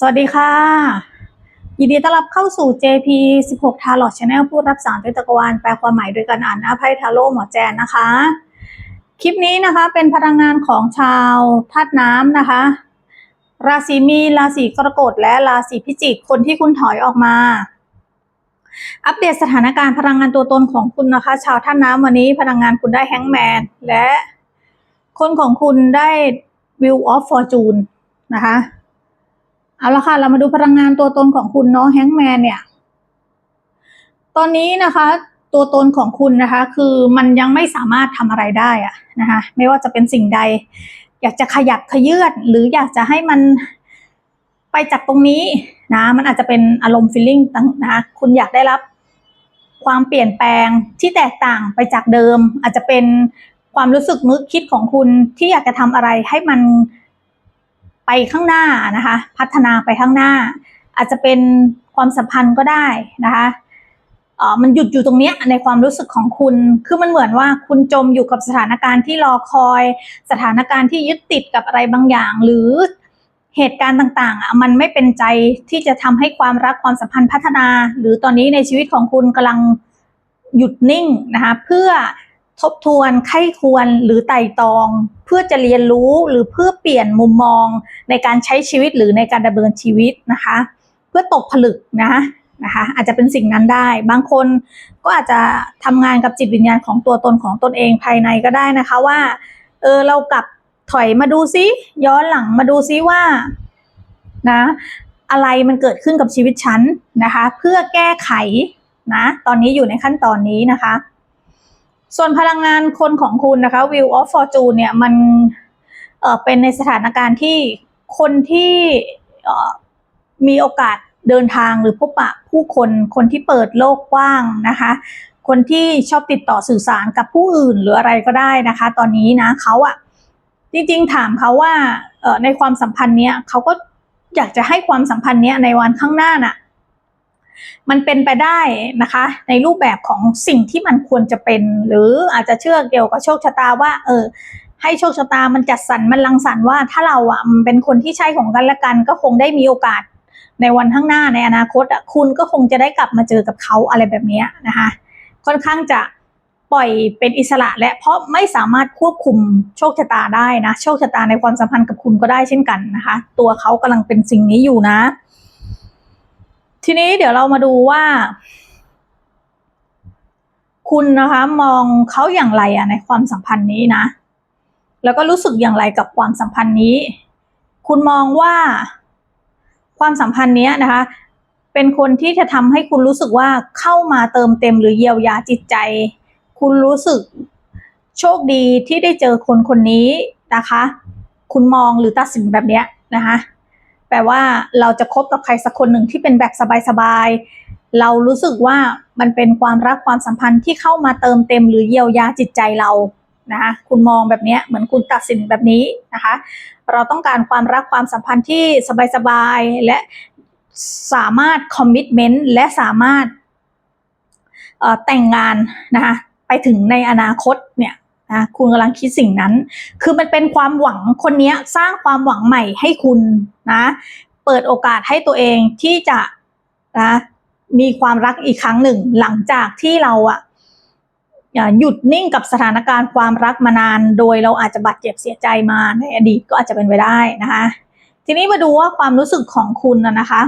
สวัสดีค่ะ ยินดีต้อนรับเข้าสู่ JP 16 Tarot Channel ผู้รับสารด้วยจักวาลแปลความหมายโดยการอ่านหน้าไพ่ทาโร่หมอแจนนะคะ คลิปนี้นะคะเป็นพลังงานของชาวธาตุน้ำนะคะ ราศีมีนราศีกรกฎและราศีพิจิกคนที่คุณถอยออกมา อัปเดตสถานการณ์พลังงานตัวตนของคุณนะคะ ชาวท่านน้ำวันนี้พลังงานคุณได้แฮงแมนและคนของคุณได้ Wheel of Fortune นะคะ เอาละค่ะ เรามาดูพลังงานตัวตนของคุณเนาะแฮงแมนเนี่ย ตอนนี้นะคะ ตัวตนของคุณนะคะ คือมันยังไม่สามารถทำอะไรได้อะนะคะ ไม่ว่าจะเป็นสิ่งใด อยากจะขยับขยื่นหรืออยากจะให้มันไปจากตรงนี้นะ มันอาจจะเป็นอารมณ์ feeling ต่างนะคะคุณอยากได้รับความเปลี่ยนแปลงที่แตกต่างไปจากเดิม อาจจะเป็นความรู้สึกนึกคิดของคุณที่อยากจะทำอะไรให้มัน ไปข้างหน้านะคะ พัฒนาไปข้างหน้า อาจจะเป็นความสัมพันธ์ก็ได้นะคะเออมันหยุดอยู่ตรงเนี้ยในความรู้สึกของคุณ คือมันเหมือนว่าคุณจมอยู่กับสถานการณ์ที่รอคอย สถานการณ์ที่ยึดติดกับอะไรบางอย่าง หรือเหตุการณ์ต่างๆอะมันไม่เป็นใจที่จะทำให้ความรักความสัมพันธ์พัฒนา หรือตอนนี้ในชีวิตของคุณกำลังหยุดนิ่งนะคะเพื่อ ทบทวนไข้ควรหรือไต่ตอง เพื่อจะเรียนรู้หรือเพื่อเปลี่ยนมุมมองในการใช้ชีวิตหรือในการดำเนินชีวิตนะคะ เพื่อตกผลึกนะนะคะอาจจะเป็นสิ่งนั้นได้ บางคนก็อาจจะทำงานกับจิตวิญญาณของตัวตนของตนเองภายในก็ได้นะคะว่าเออเรากลับถอยมาดูซิย้อนหลังมาดูซิว่านะอะไรมันเกิดขึ้นกับชีวิตฉันนะคะ เพื่อแก้ไขนะตอนนี้อยู่ในขั้นตอนนี้นะคะ ส่วนพลังงานคนของคุณนะคะ Wheel of Fortune เนี่ยมันเเป็นในสถานการณ์ที่คนที่มีโอกาสเดินทางหรือพบปะผู้คนคนที่เปิดโลกกว้างนะคะ คนที่ชอบติดต่อสื่อสารกับผู้อื่นหรืออะไรก็ได้นะคะ ตอนนี้นะเขาอะจริงๆถามเขาว่าในความสัมพันธ์เนี้ยเขาก็อยากจะให้ความสัมพันธ์เนี้ยในวันข้างหน้าน่ะ มันเป็นไปได้นะคะ ในรูปแบบของสิ่งที่มันควรจะเป็น หรืออาจจะเชื่อเกี่ยวกับโชคชะตาว่า เออ ให้โชคชะตามันจัดสรรมันรังสรรว่าถ้าเราอะมันเป็นคนที่ใช่ของกันและกัน ก็คงได้มีโอกาสในวันข้างหน้าในอนาคตอะคุณก็คงจะได้กลับมาเจอกับเขาอะไรแบบนี้นะคะ ค่อนข้างจะปล่อยเป็นอิสระและเพราะไม่สามารถควบคุมโชคชะตาได้นะ โชคชะตาในความสัมพันธ์กับคุณก็ได้เช่นกันนะคะ ตัวเขากำลังเป็นสิ่งนี้อยู่นะ ทีนี้เดี๋ยวเรามาดูว่า คุณนะคะมองเขาอย่างไรอะในความสัมพันธ์นี้นะ แล้วก็รู้สึกอย่างไรกับความสัมพันธ์นี้ คุณมองว่าความสัมพันธ์นี้นะคะ เป็นคนที่จะทำให้คุณรู้สึกว่าเข้ามาเติมเต็มหรือเยียวยาจิตใจ คุณรู้สึกโชคดีที่ได้เจอคนคนนี้นะคะ คุณมองหรือตัดสินแบบเนี้ยนะคะ แปลว่าเราจะคบกับใครสักคนหนึ่งที่เป็นแบบสบายๆ เรารู้สึกว่ามันเป็นความรักความสัมพันธ์ที่เข้ามาเติมเต็มหรือเยียวยาจิตใจเรานะคะคุณมองแบบนี้เหมือนคุณตัดสินแบบนี้นะคะ เราต้องการความรักความสัมพันธ์ที่สบายๆ และสามารถคอมมิชเมนต์และสามารถแต่งงานนะคะไปถึงในอนาคตเนี่ย นะคุณกำลังคิดสิ่งนั้น คือมันเป็นความหวังคนเนี้ยสร้างความหวังใหม่ให้คุณนะเปิดโอกาสให้ตัวเองที่จะนะมีความรักอีกครั้งหนึ่ง หลังจากที่เราอะหยุดนิ่งกับสถานการณ์ความรักมานาน โดยเราอาจจะบาดเจ็บเสียใจมาในอดีตก็อาจจะเป็นไปได้นะคะ ทีนี้มาดูว่าความรู้สึกของคุณนะคะ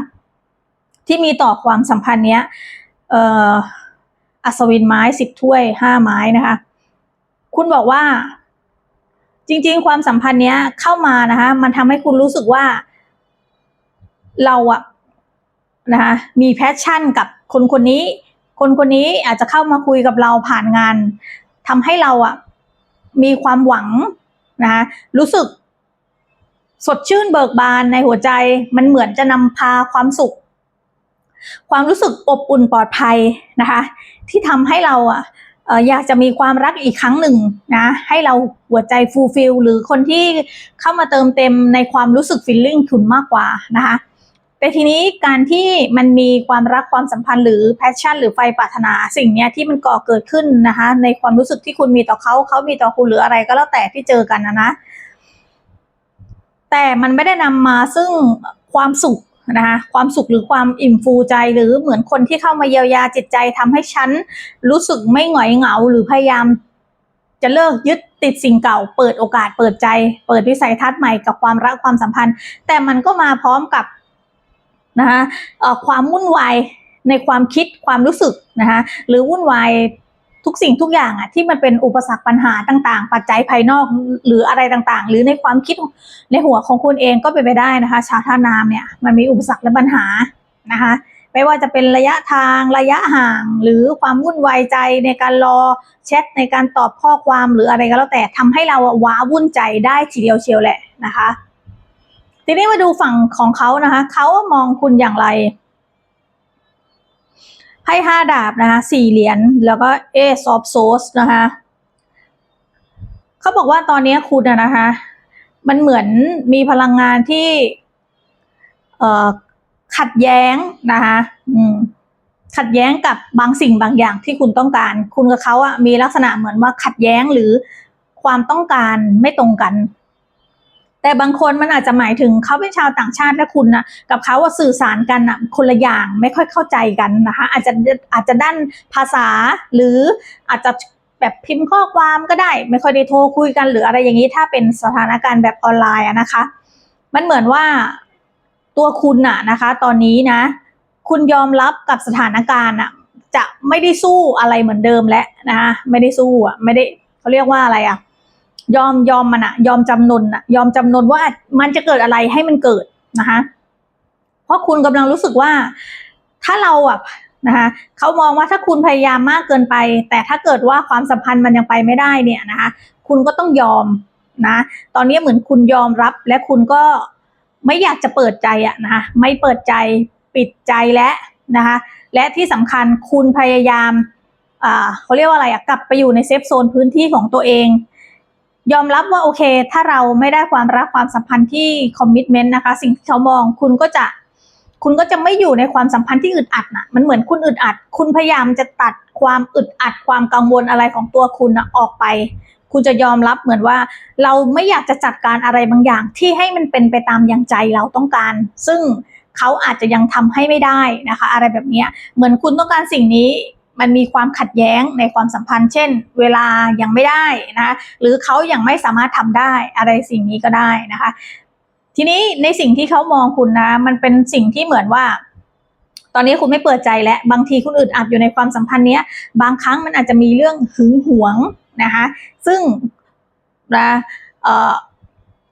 ที่มีต่อความสัมพันธ์เนี้ยอออัศวินไม้สิบถ้วยห้าไม้นะคะ คุณบอกว่า จริง ๆ ความสัมพันธ์เนี้ย เข้ามานะคะมันทำให้คุณรู้สึกว่า เราอะนะคะมีแพชชั่นกับคนคนนี้ คนคนนี้อาจจะเข้ามาคุยกับเราผ่านงานทำให้เราอะมีความหวังนะคะรู้สึก สดชื่นเบิกบานในหัวใจ มันเหมือนจะนำพาความสุข ความรู้สึกอบอุ่นปลอดภัยนะคะ ที่ทำให้เราอะ อยากจะมีความรักอีกครั้งหนึ่งนะ ให้เราหัวใจฟูลฟิลหรือคนที่เข้ามาเติมเต็มในความรู้สึกฟีลลิ่งคุณมากกว่านะคะแต่ทีนี้การที่มันมีความรักความสัมพันธ์หรือแพชชั่นหรือไฟปรารถนาสิ่งนี้ที่มันก่อเกิดขึ้นนะคะ ในความรู้สึกที่คุณมีต่อเขาเขามีต่อคุณหรืออะไรก็แล้วแต่ที่เจอกันนะนะแต่มันไม่ได้นำมาซึ่งความสุข นะคะความสุขหรือความอิ่มฟูใจหรือเหมือนคนที่เข้ามาเยียวยาจิตใจทำให้ฉันรู้สึกไม่หงอยเหงา หรือพยายามจะเลิกยึดติดสิ่งเก่า เปิดโอกาสเปิดใจ เปิดวิสัยทัศน์ใหม่กับความรักความสัมพันธ์ แต่มันก็มาพร้อมกับนะคะเอ่อความวุ่นวายในความคิดความรู้สึกนะคะหรือวุ่นวาย ทุกสิ่งทุกอย่างอะที่มันเป็นอุปสรรคปัญหาต่างๆ ปัจจัยภายนอกหรืออะไรต่างๆ หรือในความคิดในหัวของคุณเองก็เป็นไปได้นะคะ ชาวท่านามเนี่ยมันมีอุปสรรคและปัญหานะคะไม่ว่าจะเป็นระยะทางระยะห่าง หรือความวุ่นวายใจในการรอแชทในการตอบข้อความหรืออะไรก็แล้วแต่ทำให้เราว้าวุ่นใจได้ทีเดียวเชียวแหละนะคะ ทีนี้มาดูฝั่งของเขานะคะเขามองคุณอย่างไร ไพ่ห้าดาบนะคะสี่เหรียญแล้วก็เอซอฟโซสนะคะเขาบอกว่าตอนนี้คุณนะคะ มันเหมือนมีพลังงานที่เอ่อขัดแย้งนะคะอืมขัดแย้งกับบางสิ่งบางอย่างที่คุณต้องการ คุณกับเขาอะมีลักษณะเหมือนว่าขัดแย้งหรือความต้องการไม่ตรงกัน แต่บางคนมันอาจจะหมายถึงเขาเป็นชาวต่างชาติและคุณนะกับเขาว่าสื่อสารกันอะคนละอย่างไม่ค่อยเข้าใจกันนะคะ อาจจะอาจจะด้านภาษาหรืออาจจะแบบพิมพ์ข้อความก็ได้ ไม่ค่อยได้โทรคุยกัน หรืออะไรอย่างนี้ถ้าเป็นสถานการณ์แบบออนไลน์นะคะ มันเหมือนว่าตัวคุณอะนะคะ ตอนนี้นะ คุณยอมรับกับสถานการณ์อะจะไม่ได้สู้อะไรเหมือนเดิมแล้วนะคะไม่ได้สู้อะไม่ได้เขาเรียกว่าอะไรอะ ยอมยอมมันอะยอมจำนนอะยอมจำนนว่ามันจะเกิดอะไรให้มันเกิดนะคะ เพราะคุณกำลังรู้สึกว่า ถ้าเราอะนะคะเขามองว่าถ้าคุณพยายามมากเกินไป แต่ถ้าเกิดว่าความสัมพันธ์มันยังไปไม่ได้เนี่ยนะคะ คุณก็ต้องยอมนะ ตอนนี้เหมือนคุณยอมรับและคุณก็ไม่อยากจะเปิดใจอะนะคะไม่เปิดใจปิดใจและนะคะ และที่สำคัญคุณพยายามอ่าเขาเรียกว่าอะไรอะกลับไปอยู่ในเซฟโซนพื้นที่ของตัวเอง ยอมรับว่าโอเค ถ้าเราไม่ได้ความรักความสัมพันธ์ที่คอมมิชเมนต์นะคะ สิ่งที่เขามองคุณก็จะ คุณก็จะไม่อยู่ในความสัมพันธ์ที่อึดอัดนะมันเหมือนคุณอึดอัด คุณพยายามจะตัดความอึดอัดความกังวลอะไรของตัวคุณนะออกไป คุณจะยอมรับเหมือนว่า เราไม่อยากจะจัดการอะไรบางอย่าง ที่ให้มันเป็นไปตามอย่างใจเราต้องการ ซึ่งเขาอาจจะยังทำให้ไม่ได้นะคะ อะไรแบบเนี้ยเหมือนคุณต้องการสิ่งนี้ มันมีความขัดแย้งในความสัมพันธ์ เช่น เวลายังไม่ได้นะคะหรือเขายังไม่สามารถทำได้อะไรสิ่งนี้ก็ได้นะคะ ทีนี้ในสิ่งที่เขามองคุณนะ มันเป็นสิ่งที่เหมือนว่า ตอนนี้คุณไม่เปิดใจแล้วบางทีคุณอึดอัดอยู่ในความสัมพันธ์เนี้ย บางครั้งมันอาจจะมีเรื่องหึงหวงนะคะซึ่งนะเอ่อ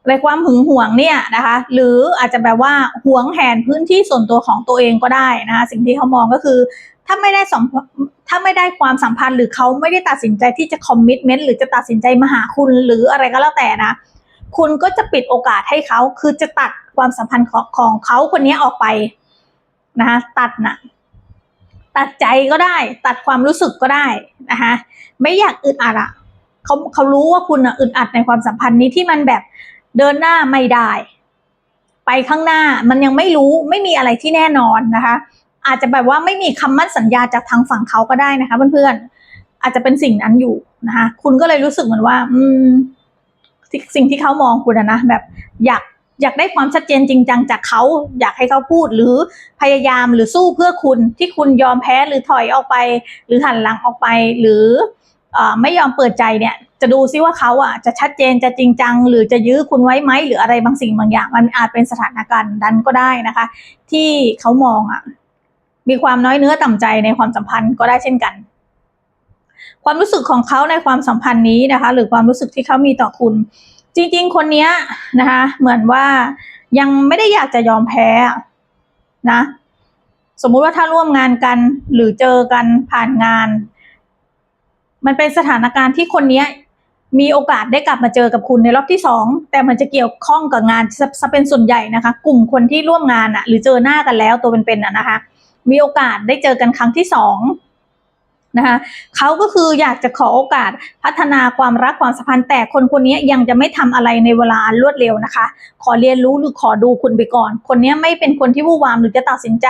ในความหึงหวงเนี่ยนะคะ หรืออาจจะแบบว่าหวงแหนพื้นที่ส่วนตัวของตัวเองก็ได้นะคะ สิ่งที่เขามองก็คือ ถ้าไม่ได้สัมถ้าไม่ได้ความสัมพันธ์หรือเขาไม่ได้ตัดสินใจที่จะคอมมิชเมนต์หรือจะตัดสินใจมาหาคุณหรืออะไรก็แล้วแต่นะ คุณก็จะปิดโอกาสให้เขาคือจะตัดความสัมพันธ์ของของเขาคนนี้ออกไปนะคะตัดนะตัดใจก็ได้ ตัดความรู้สึกก็ได้นะคะไม่อยากอึดอัดอะเขาเขารู้ว่าคุณอะอึดอัดในความสัมพันธ์นี้ที่มันแบบเดินหน้าไม่ได้ ไปข้างหน้ามันยังไม่รู้ไม่มีอะไรที่แน่นอนนะคะ อาจจะแบบว่าไม่มีคำมั่นสัญญาจากทางฝั่งเขาก็ได้นะคะเพื่อนๆอาจจะเป็นสิ่งนั้นอยู่นะคะคุณก็เลยรู้สึกเหมือนว่า อืมสิ่งที่เขามองคุณนะแบบอยากอยากได้ความชัดเจนจริงจังจากเขาอยากให้เขาพูดหรือพยายามหรือสู้เพื่อคุณที่คุณยอมแพ้หรือถอยออกไป หรือหันหลังออกไป หรือออไม่ยอมเปิดใจเนี่ย จะดูซิว่าเขาอะจะชัดเจนจะจริงจัง หรือจะยื้อคุณไว้ไหมหรืออะไรบางสิ่งบางอย่าง มันอาจเป็นสถานการณ์นั้นก็ได้นะคะ ที่เขามองอะ มีความน้อยเนื้อต่ำใจในความสัมพันธ์ก็ได้เช่นกัน ความรู้สึกของเขาในความสัมพันธ์นี้นะคะ หรือความรู้สึกที่เขามีต่อคุณ จริง ๆ คนนี้นะคะ เหมือนว่ายังไม่ได้อยากจะยอมแพ้นะ สมมุติว่าถ้าร่วมงานกันหรือเจอกันผ่านงาน มันเป็นสถานการณ์ที่คนนี้มีโอกาสได้กลับมาเจอกับคุณในรอบที่สองแต่มันจะเกี่ยวข้องกับงานซะเป็นส่วนใหญ่นะคะ กลุ่มคนที่ร่วมงานอะหรือเจอหน้ากันแล้วตัวเป็นๆอะนะคะ มีโอกาสได้เจอกันครั้งที่สองนะคะเขาก็คืออยากจะขอโอกาสพัฒนาความรักความสัมพันธ์แต่คนคนนี้ยังจะไม่ทำอะไรในเวลาอันรวดเร็วนะคะ ขอเรียนรู้หรือขอดูคุณไปก่อน คนนี้ไม่เป็นคนที่วู่วามหรือจะตัดสินใจ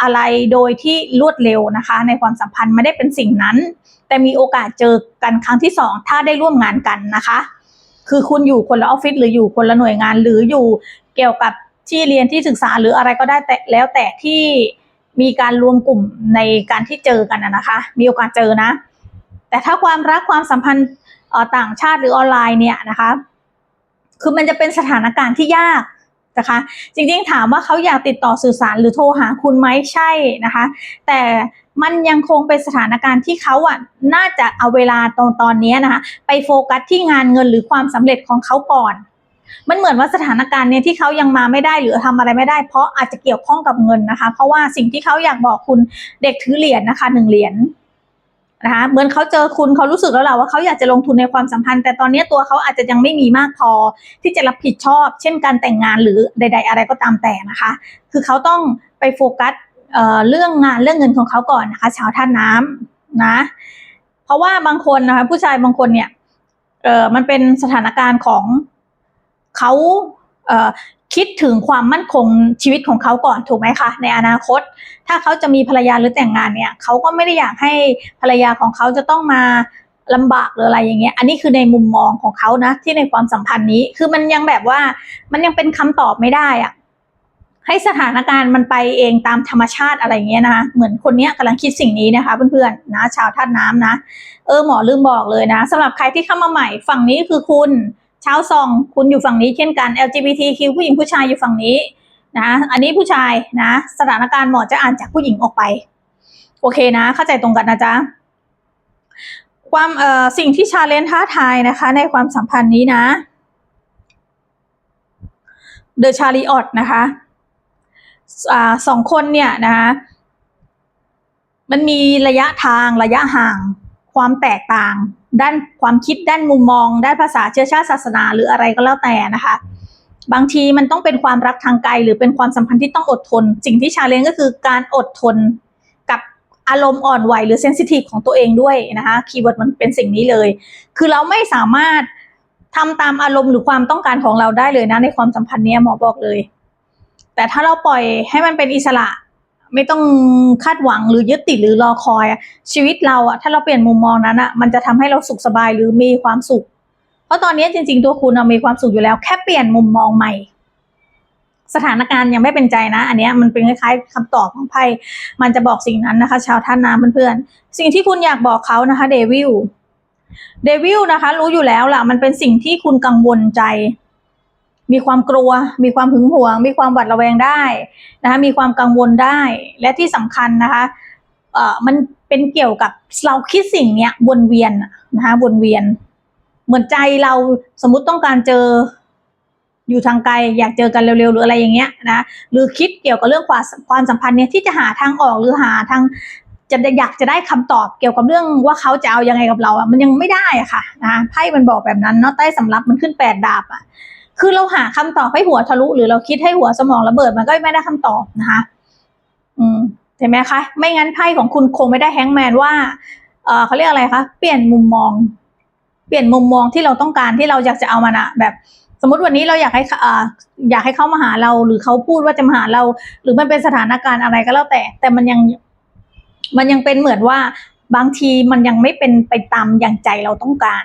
อะไรโดยที่รวดเร็วนะคะ ในความสัมพันธ์ไม่ได้เป็นสิ่งนั้น แต่มีโอกาสเจอกันครั้งที่สองถ้าได้ร่วมงานกันนะคะ คือคุณอยู่คนละออฟฟิศหรืออยู่คนละหน่วยงานหรืออยู่เกี่ยวกับที่เรียนที่ศึกษาหรืออะไรก็ได้แต่แล้วแต่ที่ มีการรวมกลุ่มในการที่เจอกันนะคะ มีโอกาสเจอนะ แต่ถ้าความรักความสัมพันธ์ต่างชาติหรือออนไลน์เนี่ยนะคะ คือมันจะเป็นสถานการณ์ที่ยากนะคะ จริงๆถามว่าเขาอยากติดต่อสื่อสารหรือโทรหาคุณไหมใช่นะคะ แต่มันยังคงเป็นสถานการณ์ที่เขาอะน่าจะเอาเวลาตรงตอนนี้นะคะ ไปโฟกัสที่งานเงินหรือความสำเร็จของเขาก่อน มันเหมือนว่าสถานการณ์เนี้ยที่เขายังมาไม่ได้หรือทำอะไรไม่ได้ เพราะอาจจะเกี่ยวข้องกับเงินนะคะ เพราะว่าสิ่งที่เขาอยากบอกคุณเด็กถือเหรียญนะคะหนึ่งเหรียญนะคะเหมือนเขาเจอคุณเขารู้สึกแล้วแหละว่าเขาอยากจะลงทุนในความสัมพันธ์ แต่ตอนนี้ตัวเขาอาจจะยังไม่มีมากพอ ที่จะรับผิดชอบ เช่นการแต่งงานหรือใด ๆ อะไรก็ตามแต่นะคะ คือเขาต้องไปโฟกัสเเรื่องงานเรื่องเงินของเขาก่อนนะคะชาวท่านน้ำนะ เพราะว่าบางคนนะคะผู้ชายบางคนเนี่ยเออมันเป็นสถานการณ์ของ เขาคิดถึงความมั่นคงชีวิตของเขาก่อนถูกไหมคะ ในอนาคต ถ้าเขาจะมีภรรยาหรือแต่งงานเนี่ยเขาก็ไม่ได้อยากให้ภรรยาของเขาจะต้องมาลำบากหรืออะไรอย่างเงี้ย อันนี้คือในมุมมองของเขานะ ที่ในความสัมพันธ์นี้ คือมันยังแบบว่ามันยังเป็นคำตอบไม่ได้อะให้สถานการณ์มันไปเองตามธรรมชาติอะไรเงี้ยนะคะเหมือนคนเนี้ยกำลังคิดสิ่งนี้นะคะเพื่อนๆนะชาวท่าตุน้ำนะ เออหมอลืมบอกเลยนะสำหรับใครที่เข้ามาใหม่ฝั่งนี้คือคุณ ชาวซองคุณอยู่ฝั่งนี้เช่นกัน LGBTQ ผู้หญิงผู้ชายอยู่ฝั่งนี้นะอันนี้ผู้ชายนะสถานการณ์หมอจะอ่านจากผู้หญิงออกไป โอเคนะ เข้าใจตรงกันนะจ๊ะความเอ่อสิ่งที่ชาเลนท้าทายนะคะ ในความสัมพันธ์นี้นะเดอะชาริออตนะคะอ่าสองคนเนี่ยนะคะมันมีระยะทางระยะห่าง ความแตกต่าง ด้านความคิดด้านมุมมอง ด้านภาษาเชื้อชาติศาสนา หรืออะไรก็แล้วแต่นะคะ บางทีมันต้องเป็นความรักทางไกล หรือเป็นความสัมพันธ์ที่ต้องอดทน สิ่งที่ชาเลนจ์ก็คือการอดทนกับอารมณ์อ่อนไหวหรือเซนซิทีฟของตัวเองด้วยนะคะคีย์เวิร์ดมันเป็นสิ่งนี้เลย คือเราไม่สามารถทำตามอารมณ์หรือความต้องการของเราได้เลยนะในความสัมพันธ์เนี้ยหมอบอกเลย แต่ถ้าเราปล่อยให้มันเป็นอิสระ ไม่ต้องคาดหวังหรือยึดติดหรือรอคอยอะชีวิตเราอะถ้าเราเปลี่ยนมุมมองนั้นอะมันจะทำให้เราสุขสบายหรือมีความสุข เพราะตอนนี้จริง ๆ ตัวคุณมีความสุขอยู่แล้ว แค่เปลี่ยนมุมมองใหม่ สถานการณ์ยังไม่เป็นใจนะ อันนี้มันเป็นคล้ายๆคำตอบของไพ่มันจะบอกสิ่งนั้นนะคะ ชาวท่านน้ำเพื่อนๆสิ่งที่คุณอยากบอกเขานะคะเดวิลเดวิลนะคะ รู้อยู่แล้วล่ะ มันเป็นสิ่งที่คุณกังวลใจ มีความกลัว มีความหึงหวง มีความหวาดระแวงได้นะคะมีความกังวลได้และที่สำคัญนะคะเอ่อมันเป็นเกี่ยวกับเราคิดสิ่งเนี้ยวนเวียนนะคะวนเวียน เหมือนใจเราสมมุติต้องการเจออยู่ทางไกลอยากเจอกันเร็วๆหรืออะไรอย่างเงี้ยนะหรือคิดเกี่ยวกับเรื่องความความสัมพันธ์เนี่ยที่จะหาทางออกหรือหาทางจะอยากจะได้คำตอบเกี่ยวกับเรื่องว่าเขาจะเอายังไงกับเราอะมันยังไม่ได้อะค่ะนะไพ่มันบอกแบบนั้นเนาะใต้สำรับมันขึ้นแปดดาบอะ คือเราหาคำตอบให้หัวทะลุ หรือเราคิดให้หัวสมองระเบิดมันก็ไม่ได้คำตอบนะคะ อืมเห็นไหมคะ ไม่งั้นไพ่ของคุณคงไม่ได้แฮงแมนว่า เออเขาเรียกอะไรคะ เปลี่ยนมุมมอง เปลี่ยนมุมมองที่เราต้องการที่เราอยากจะเอามันอะแบบ สมมติวันนี้เราอยากให้อ่าอยากให้เขามาหาเรา หรือเขาพูดว่าจะมาหาเรา หรือมันเป็นสถานการณ์อะไรก็แล้วแต่ แต่มันยัง มันยังเป็นเหมือนว่าบางทีมันยังไม่เป็นไปตามอย่างใจเราต้องการ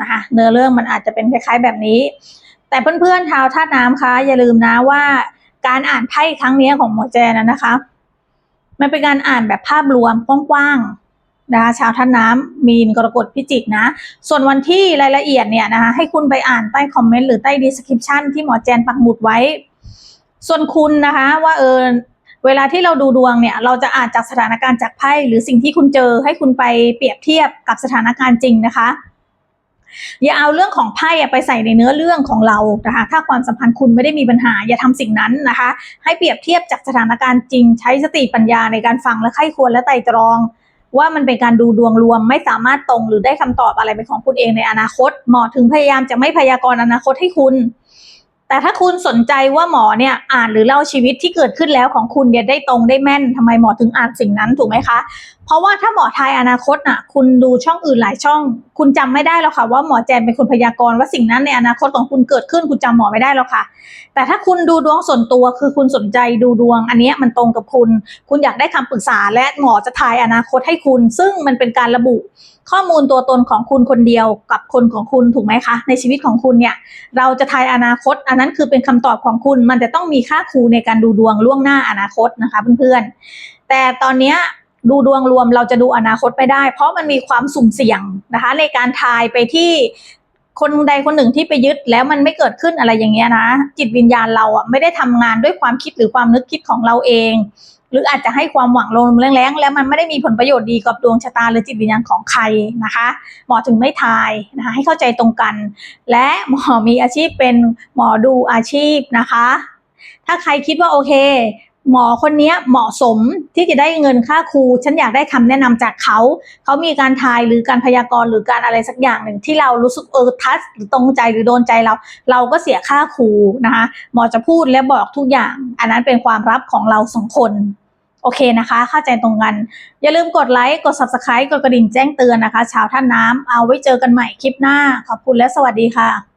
นะคะ เนื้อเรื่องมันอาจจะเป็นคล้าย ๆ แบบนี้ แต่เพื่อนๆชาวธาตุน้ำคะอย่าลืมนะว่าการอ่านไพ่ครั้งนี้ของหมอแจนะนะคะ มันเป็นการอ่านแบบภาพรวมกว้างๆนะคะชาวท่านน้ำมีนกรกฎพิจิกนะ ส่วนวันที่รายละเอียดเนี่ยนะคะให้คุณไปอ่านใต้คอมเมนต์หรือใต้ดีสคริปชันที่หมอแจนปักหมุดไว้ ส่วนคุณนะคะว่าเออเวลาที่เราดูดวงเนี่ย เราจะอ่านจากสถานการณ์จากไพ่หรือสิ่งที่คุณเจอให้คุณไปเปรียบเทียบกับสถานการณ์จริงนะคะ อย่าเอาเรื่องของไพ่ไปใส่ในเนื้อเรื่องของเรานะคะถ้าความสัมพันธ์คุณไม่ได้มีปัญหา อย่าทำสิ่งนั้นนะคะ ให้เปรียบเทียบจากสถานการณ์จริง ใช้สติปัญญาในการฟังและไข้ควรและไต่ตรอง ว่ามันเป็นการดูดวงรวม ไม่สามารถตรงหรือได้คำตอบอะไรเป็นของคุณเองในอนาคตหมอถึงพยายามจะไม่พยากรณ์อนาคตให้คุณ แต่ถ้าคุณสนใจว่าหมอเนี่ยอ่านหรือเล่าชีวิตที่เกิดขึ้นแล้วของคุณเนี่ยได้ตรงได้แม่นทำไมหมอถึงอ่านสิ่งนั้นถูกไหมคะ เพราะว่าถ้าหมอทายอนาคตน่ะ คุณดูช่องอื่นหลายช่อง คุณจำไม่ได้แล้วค่ะ ว่าหมอแจนเป็นคนพยากรณ์ว่าสิ่งนั้นในอนาคตของคุณเกิดขึ้นคุณจำหมอไม่ได้แล้วค่ะ แต่ถ้าคุณดูดวงส่วนตัวคือคุณสนใจดูดวง อันนี้มันตรงกับคุณ คุณอยากได้คำปรึกษาและหมอจะทายอนาคตให้คุณ ซึ่งมันเป็นการระบุ ข้อมูลตัวตนของคุณคนเดียวกับคนของคุณถูกไหมคะ ในชีวิตของคุณเนี่ยเราจะทายอนาคต อันนั้นคือเป็นคำตอบของคุณ มันจะต้องมีค่าครูในการดูดวงล่วงหน้าอนาคตนะคะเพื่อนๆ แต่ตอนเนี้ยดูดวงรวมเราจะดูอนาคตไม่ได้ เพราะมันมีความสุ่มเสี่ยงนะคะ ในการทายไปที่คนใดคนหนึ่งที่ไปยึดแล้วมันไม่เกิดขึ้นอะไรอย่างเงี้ยนะ จิตวิญญาณเราอะไม่ได้ทำงานด้วยความคิดหรือความนึกคิดของเราเอง หรืออาจจะให้ความหวังลมแรงๆแล้วมันไม่ได้มีผลประโยชน์ดีกับดวงชะตาหรือจิตวิญญาณของใครนะคะหมอถึงไม่ทายนะคะให้เข้าใจตรงกัน และหมอมีอาชีพเป็นหมอดูอาชีพนะคะ ถ้าใครคิดว่าโอเค หมอคนนี้เหมาะสมที่จะได้เงินค่าครู ฉันอยากได้คำแนะนำจากเขา เขามีการทายหรือการพยากรณ์หรือการอะไรสักอย่างหนึ่งที่เรารู้สึกเออทัชหรือตรงใจหรือโดนใจเรา เราก็เสียค่าครูนะคะหมอจะพูดและบอกทุกอย่าง อันนั้นเป็นความลับของเราสองคน โอเคนะคะ เข้าใจตรงกัน อย่าลืมกดไลค์ กด subscribe กดกระดิ่งแจ้งเตือนนะคะชาวท่านน้ำเอาไว้เจอกันใหม่คลิปหน้า ขอบคุณและสวัสดีค่ะ